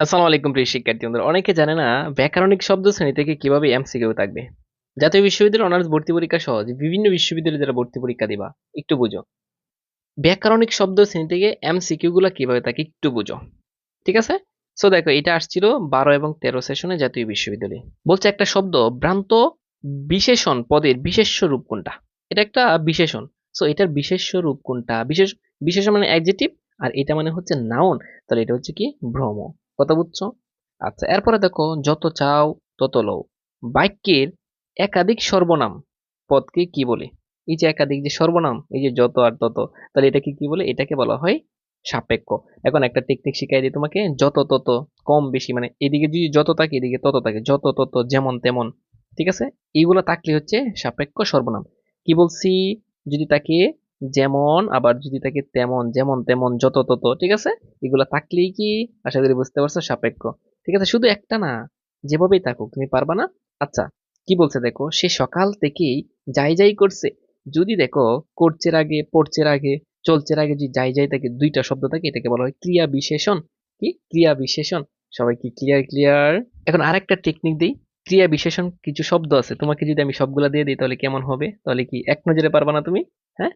আসসালামু আলাইকুম প্রিয় শিক্ষার্থী বন্ধুরা। অনেকে জানে না ব্যাকরণিক শব্দ শ্রেণি থেকে কীভাবে এমসিকিউ থাকবে। জাতীয় বিশ্ববিদ্যালয়ের অনার্স ভর্তি পরীক্ষা সহ যে বিভিন্ন বিশ্ববিদ্যালয়ে যারা ভর্তি পরীক্ষা দিবা, একটু বুঝো। ব্যাকরণিক শব্দ শ্রেণি থেকে এমসিকিউ গুলা কীভাবে থাকে, একটু বুঝো। ঠিক আছে? সো দেখো, এটা আসছিল বারো এবং তেরো সেশনে জাতীয় বিশ্ববিদ্যালয়ে। বলছে একটা শব্দ, ভ্রান্ত বিশেষণ পদের বিশেষ্য রূপ কোনটা? এটা একটা বিশেষণ। সো এটার বিশেষ্য রূপ কোনটা? বিশেষ, বিশেষণ মানে অ্যাডজেটিভ আর এটা মানে হচ্ছে নাউন তাহলে এটা হচ্ছে কি? ভ্রম। কথা বুঝছ? আচ্ছা এরপরে দেখো, যত চাও তত লও। বাক্যের একাধিক সর্বনাম পদকে কি বলে? এই যে একাধিক যে সর্বনাম, এই যে যত আর তত, তাহলে এটাকে কি বলে? এটাকে বলা হয় সাপেক্ষ। এখন একটা টেকনিক শিখাই দিই তোমাকে, যত তত, কম বেশি মানে এদিকে যদি যত থাকে, এদিকে তত থাকে, যত তত, যেমন তেমন, ঠিক আছে? এইগুলো থাকলে হচ্ছে সাপেক্ষ সর্বনাম। কি বলছি? যদি তাকে যেমন, আবার যদি থাকে তেমন, যেমন, তেমন, যত, তত, ঠিক আছে? এগুলো থাকলেই কি, আশা করি বুঝতে পারছ, সাপেক্ষ। ঠিক আছে? শুধু একটা না, যেভাবেই থাকুক, তুমি পারবা না? আচ্ছা কি বলছে দেখো? সে সকাল থেকেই যাই যাই করছে। যদি দেখো করছের আগে পড়ছের আগে চলছের আগে যদি যাই যাই থাকে, দুইটা শব্দ থাকে, এটাকে বলা হয় ক্রিয়া বিশেষণ কি? ক্রিয়া বিশেষণ সবাই কি ক্লিয়ার ক্লিয়ার এখন আরেকটা টেকনিক দিই। ক্রিয়া বিশেষণ কিছু শব্দ আছে। তোমাকে যদি আমি সবগুলা দিয়ে দিই, তাহলে কেমন হবে? তাহলে কি এক নজরে পারবা না তুমি? হ্যাঁ?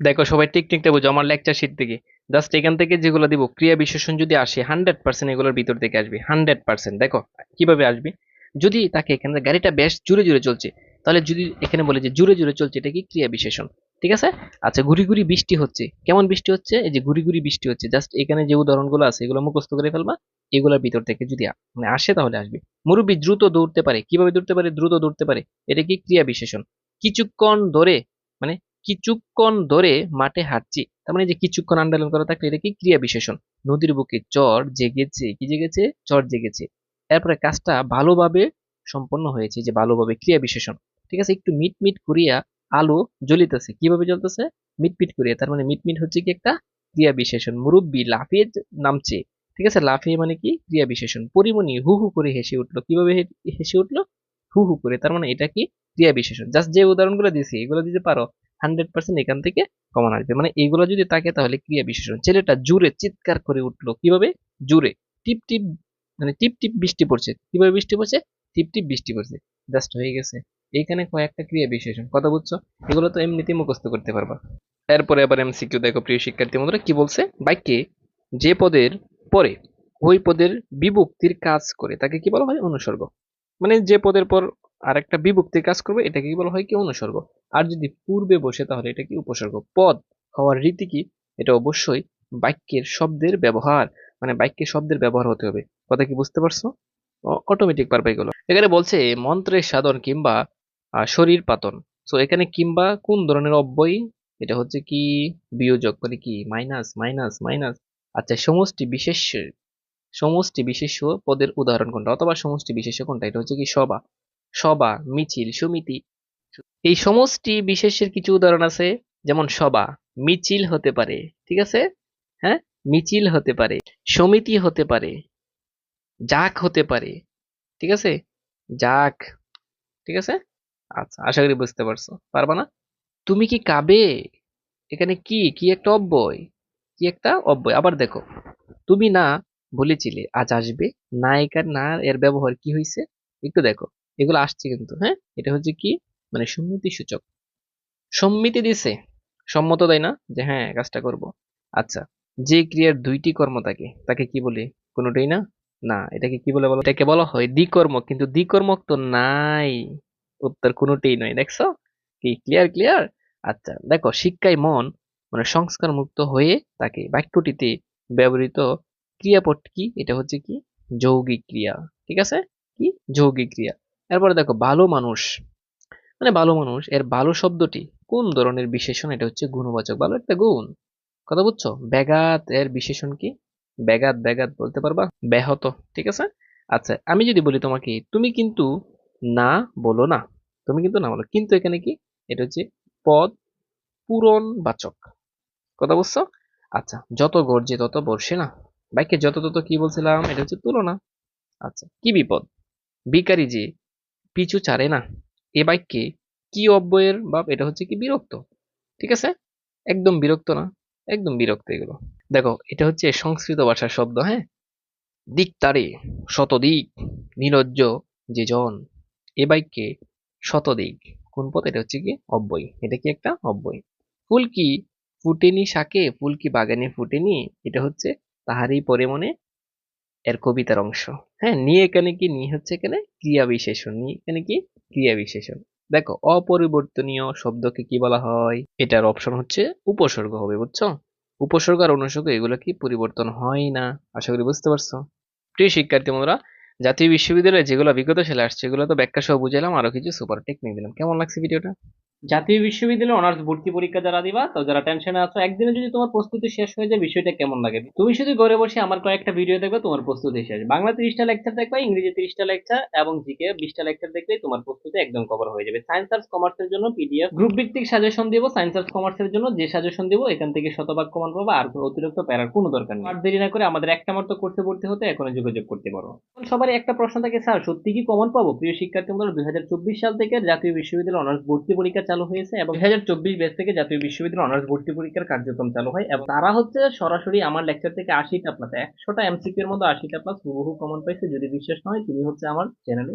দেখো, সবাই টেকনিকটা বুঝো, আমার লেকচার শিট থেকে। জাস্ট এখান থেকে যেগুলো দিব, ক্রিয়া বিশেষণ যদি আসে হান্ড্রেড পার্সেন্ট এগুলোর ভিতর থেকে আসবে হান্ড্রেড পার্সেন্ট দেখো, কীভাবে আসবে? যদি তাকে এখানে গাড়িটা বেশ জুড়ে জুড়ে চলছে, তাহলে যদি এখানে বলে যে জুড়ে জুড়ে চলছে, এটা কি ক্রিয়া বিশেষণ ঠিক আছে? আচ্ছা ঘুরি ঘুরি বৃষ্টি হচ্ছে। কেমন বৃষ্টি হচ্ছে? এই যে ঘুরি ঘুরি বৃষ্টি হচ্ছে। জাস্ট এখানে যে উদাহরণগুলো আছে, এগুলো মুখস্থ করে ফেলবা, এগুলোর ভিতর থেকে যদি মানে আসে তাহলে আসবে। মুরব্বী দ্রুত দৌড়তে পারে। কীভাবে দৌড়তে পারে? দ্রুত দৌড়তে পারে। এটা কি ক্রিয়া বিশেষণ কিছুক্ষণ ধরে মানে কিছুক্ষণ ধরে মাঠে হাঁটছি। তার মানে যে কিছুক্ষণ আন্ডারলাইন করা থাকলে এটা কি? ক্রিয়া বিশেষণ। নদীর বুকে চর জেগেছে। কি জেগেছে? চর জেগেছে। এরপরে কাজটা ভালোভাবে সম্পন্ন হয়েছে যে ভালোভাবে ক্রিয়া বিশেষণ। ঠিক আছে? একটু মিট মিট করিয়া আলো জ্বলিতেছে। কীভাবে জ্বলতেছে? মিট মিট করিয়া। তার মানে মিট মিট হচ্ছে কি একটা ক্রিয়া বিশেষণ। মুরব্বী লাফিয়ে নামছে। ঠিক আছে? লাফিয়ে মানে কি? ক্রিয়া বিশেষণ। পরিমণি হু হু করে হেসে উঠল। কীভাবে হেসে উঠল? হু হু করে। তার মানে এটা কি? ক্রিয়া বিশেষণ। জাস্ট যে উদাহরণগুলো দিয়েছি এগুলো দিতে পারো? হান্ড্রেড পার্সেন্ট এখান থেকে কমন আসবে। মানে এইগুলো যদি থাকে তাহলে ক্রিয়া বিশেষণ। ছেলেটা জুড়ে চিৎকার করে উঠল। কীভাবে? জুড়ে টিপ টিপ মানে টিপ টিপ বৃষ্টি পড়ছে। কীভাবে বৃষ্টি পড়ছে? টিপ টিপ বৃষ্টি পড়ছে। জাস্ট হয়ে গেছে। এইখানে কয়েকটা ক্রিয়া বিশেষণ। কথা বুঝছ? এগুলো তো এমনিতেই মুখস্থ করতে পারবা। এরপরে আবার এম এমসিকিউ দেখো, প্রিয় শিক্ষার্থী বন্ধুরা, কি বলছে? বাক্যে যে পদের পরে ওই পদের বিভক্তির কাজ করে, তাকে কি বলা হয়? অনুসর্গ। মানে যে পদের পর আরেকটা বিভক্তির কাজ করবে এটাকে কি বলা হয় কি অনুসর্গ। আর যদি পূর্বে বসে, তাহলে এটা কি উপসর্গ? পদ হওয়ার রীতি কি? এটা অবশ্যই বাক্যের শব্দের ব্যবহার মানে বাক্যের শব্দের ব্যবহার হতে হবে। কথা কি বুঝতে পারছ? অটোমেটিক পারবে এগুলো। এখানে বলছে মন্ত্রের সাধন কিংবা শরীর পাতন। সো এখানে কিংবা কোন ধরনের অব্যয়? এটা হচ্ছে কি বিয়োজক মানে কি মাইনাস মাইনাস মাইনাস আচ্ছা সমষ্টি বিশেষ সমষ্টি বিশেষ্য পদের উদাহরণ কোনটা? অথবা সমষ্টি বিশেষ্য কোনটা? এটা হচ্ছে কি সভা। সভা, মিছিল, সমিতি। এই সমষ্টি বিশেষের কিছু উদাহরণ আছে, যেমন সভা, মিছিল হতে পারে, ঠিক আছে? হ্যাঁ? মিছিল হতে পারে, সমিতি হতে পারে, যাক হতে পারে, ঠিক আছে? যাক, ঠিক আছে? আচ্ছা আশা করি বুঝতে পারছ। পারবা না? তুমি কি কাবে? এখানে কি? কি একটা অব্যয়? কি একটা অব্যয়? আবার দেখো। তুমি না বলেছিলে, আজ আসবে। নায়িকার না এর ব্যবহার কি হয়েছে একটু দেখো। এগুলো আসছে কিন্তু হ্যাঁ? এটা হচ্ছে কি? মানে সম্মতি সূচক। সম্মতি দিছে। সম্মত দেয় না যে হ্যাঁ কাজটা করব। আচ্ছা যে ক্রিয়ার দুইটি কর্ম থাকে, তাকে কি বলে? কোনোটাই না? না, এটাকে কি বলে বলো? এটাকে বলা হয় দ্বিকর্ম, কিন্তু দ্বিকর্মক তো নাই। উত্তর কোনোটাই নয়, দেখছ? কি ক্লিয়ার ক্লিয়ার আচ্ছা দেখো, শিক্ষায় মন মানে সংস্কার মুক্ত হয়ে তাকে বাক্যটিতে ব্যবহৃত ক্রিয়াপদ কি? এটা হচ্ছে কি? যৌগিক ক্রিয়া, ঠিক আছে? কি? যৌগিক ক্রিয়া। এরপরে দেখো, ভালো মানুষ। মানে ভালো মানুষ, এর ভালো শব্দটি কোন ধরনের বিশেষণ? এটা হচ্ছে গুণবাচক। ভালো একটা গুণ। কথা বুঝছ? ব্যাঘাত এর বিশেষণ কি? ব্যাঘাত ব্যাঘাত বলতে পারবা? ব্যাহত। ঠিক আছে? আচ্ছা আমি যদি বলি তোমাকে, তুমি কিন্তু না বলো না। তুমি কিন্তু না বলো। কিন্তু এখানে কি? এটা হচ্ছে পদ পূরণ বাচক কথা বুঝছ? আচ্ছা যত গর্জে তত বর্ষে না? বাইকে যত তত কি বলছিলাম? এটা হচ্ছে তুলনা। আচ্ছা কি বিপদ? বিকারি যে পিছু ছাড়ে না। এ বাক্যে কি? অব্যয়ের ভাব এটা হচ্ছে কি বিরক্ত? ঠিক আছে? একদম বিরক্ত না। একদম বিরক্ত এগুলো। দেখো, এটা হচ্ছে সংস্কৃত ভাষার শব্দ হ্যাঁ? দিক তারে শতদিক নিরজ্জ যে জন এ বাক্যে শতদিক কোন পদ? এটা হচ্ছে কি অব্যয়। এটা কি একটা অব্যয়। ফুল কি ফুটেনি শাকে, ফুল কি বাগানে ফুটেনি? এটা হচ্ছে তাহারই পরে মনে এর কবিতার অংশ। হ্যাঁ নিয়ে এখানে কি, নিয়ে হচ্ছে এখানে ক্রিয়া বিশেষণ নিয়ে এখানে কি ক্রিয়া বিশেষণ দেখো, অপরিবর্তনীয় শব্দকে কি বলা হয়? এটার অপশন হচ্ছে উপসর্গ হবে, বুঝছ? উপসর্গ আর অনুসর্গ, এগুলো কি পরিবর্তন হয় না? আশা করি বুঝতে পারছ? প্রিয় শিক্ষার্থী বন্ধুরা, জাতীয় বিশ্ববিদ্যালয়ে যেগুলো বিগত সালে আসছে, এগুলো তো ব্যাখ্যা সহ বুঝালাম আরও কিছু সুপার টেকনিক দিলাম কেমন লাগছে ভিডিওটা? জাতীয় বিশ্ববিদ্যালয়ে অনার্স ভর্তি পরীক্ষা যারা দিবা, তো যারা টেনশনে আছো, একদিনে যদি তোমার প্রস্তুতি শেষ হয়ে যায়, বিষয়টা কেমন লাগে? তুমি শুধু ঘরে বসে আমার কয়েকটা ভিডিও দেখবে, তোমার প্রস্তুতি শেষ। বাংলা তিরিশটা লেকচার দেখবে, ইংরেজি তিরিশটা লেকচার এবং জিকে বিশটা লেকচার দেখবে তোমার প্রস্তুতি একদম কভার হয়ে যাবে। সায়েন্স আর্টস কমার্সের জন্য পিডিএফ গ্রুপ ভিত্তিক সাজেশন দিব সায়েন্স আর্টস কমার্সের জন্য যে সাজেশন দিব, এখান থেকে শতভাগ কমান পাবো, আর কোনো অতিরিক্ত প্যারার কোনো দরকার নেই। আর দেরি না করে আমাদের একটা মাত্র করতে পড়তে হতে এখন যোগাযোগ করতে পারো। সবারই একটা প্রশ্ন থাকে, স্যার, সত্যি কি কমন পাবো? প্রিয় শিক্ষার্থী দুই সাল থেকে জাতীয় বিশ্ববিদ্যালয় অনার্স ভর্তি পরীক্ষা চালু হয়েছে এবং দুই হাজার চব্বিশ ব্যাচ থেকে জাতীয় বিশ্ববিদ্যালয় অনার্স ভর্তি পরীক্ষার কার্যক্রম চালু হয় এবং তারা হচ্ছে সরাসরি আমার লেকচার থেকে আশিটা প্লাস একশোটা এমসিকিউ এর মধ্যে আশিটা প্লাস হুবহু কমন পাইছে, যদি বিশ্বাস না হয়, তুমি হচ্ছে আমার চ্যানেলে